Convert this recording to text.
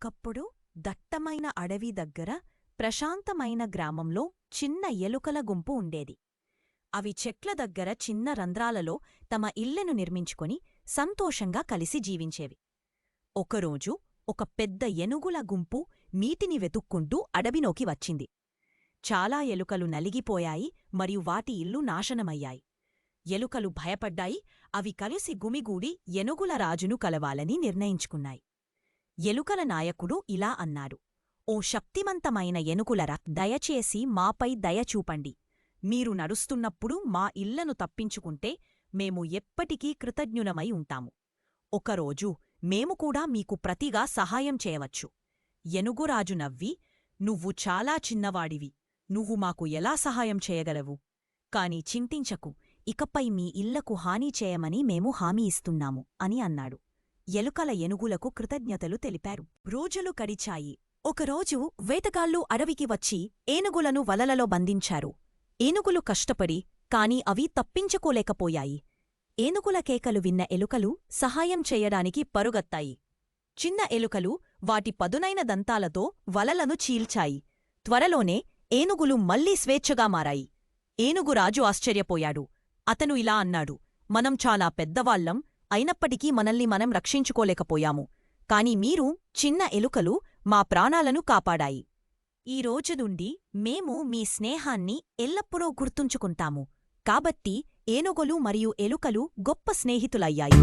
ఒకప్పుడు దట్టమైన అడవి దగ్గర ప్రశాంతమైన గ్రామంలో చిన్న ఎలుకల గుంపు ఉండేది. అవి చెట్ల దగ్గర చిన్న రంధ్రాలలో తమ ఇళ్ళను నిర్మించుకొని సంతోషంగా కలిసి జీవించేవి. ఒకరోజు ఒక పెద్ద ఎనుగుల గుంపు నీటిని వెతుక్కుంటూ అడవిలోకి వచ్చింది. చాలా ఎలుకలు నలిగిపోయాయి మరియు వాటి ఇల్లు నాశనమయ్యాయి. ఎలుకలు భయపడ్డాయి అవి కలిసి గుమిగూడి ఎనుగుల రాజును కలవాలని నిర్ణయించుకున్నాయి. ఎలుకల నాయకుడు ఇలా అన్నాడు. ఓ శక్తిమంతమైన ఎనుకులరా దయచేసి మాపై దయచూపండి మీరు నడుస్తున్నప్పుడు మా ఇళ్ళను తప్పించుకుంటే మేము ఎప్పటికీ కృతజ్ఞులమై ఉంటాము. ఒకరోజు మేము కూడా మీకు ప్రతిగా సహాయం చేయవచ్చు. ఎనుగురాజు నవ్వి నువ్వు చాలా చిన్నవాడివి. నువ్వు మాకు ఎలా సహాయం చేయగలవు? కాని చింతించకు. ఇకపై మీ ఇళ్ళకు హాని చేయమని మేము హామీ ఇస్తున్నాము అని అన్నాడు. ఎలుకల ఎనుగులకు కృతజ్ఞతలు తెలిపారు. రోజులు గడిచాయి. ఒకరోజు వేటగాళ్ళు అడవికి వచ్చి ఏనుగులను వలలలో బంధించారు. ఏనుగులు కష్టపడి కాని అవి తప్పించుకోలేకపోయాయి. ఏనుగుల కేకలు విన్న ఎలుకలు సహాయం చేయడానికి పరుగత్తాయి. చిన్న ఎలుకలు వాటి పదునైన దంతాలతో వలలను చీల్చాయి. త్వరలోనే ఏనుగులు మళ్ళీ స్వేచ్ఛగా మారాయి. ఏనుగురాజు ఆశ్చర్యపోయాడు. అతను ఇలా అన్నాడు మనం చాలా పెద్దవాళ్ళం అయినప్పటికీ మనల్ని మనం రక్షించుకోలేకపోయాము. కాని మీరు చిన్న ఎలుకలు మా ప్రాణాలను కాపాడాయి. ఈ రోజు నుండి మేము మీ స్నేహాన్ని ఎల్లప్పుడూ గుర్తుంచుకుంటాము. కాబట్టి ఏనుగులు మరియు ఎలుకలు గొప్ప స్నేహితులయ్యాయి.